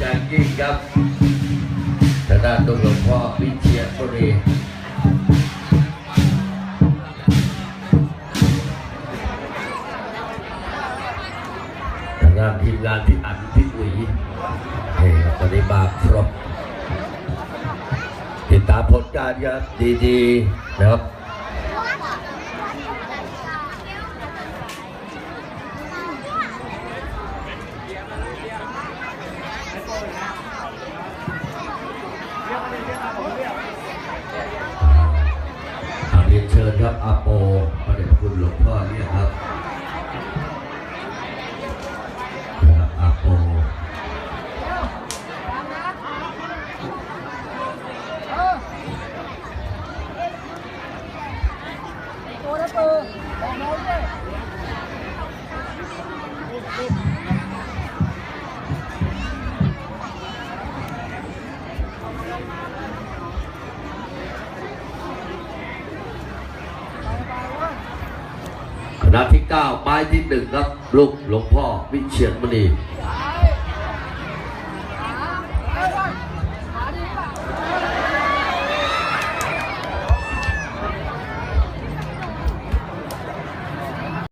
ยิ่งครับทางด้านตัวหลวงพ่อวิเชียรบุรีทางด้านทีมงานที่อันที่อุ๋ยเฮ้ยครับวันนี้มาครบติดตามผลงานครับดีๆนะครับ เรียนเชิญครับอาโปพระเดชพระคุณหลวงพ่อเนี่ยครับนะครับ นัดที่เก้าไม้ที่หนึ่งครับลูกหลวงพ่อวิเชียรมณี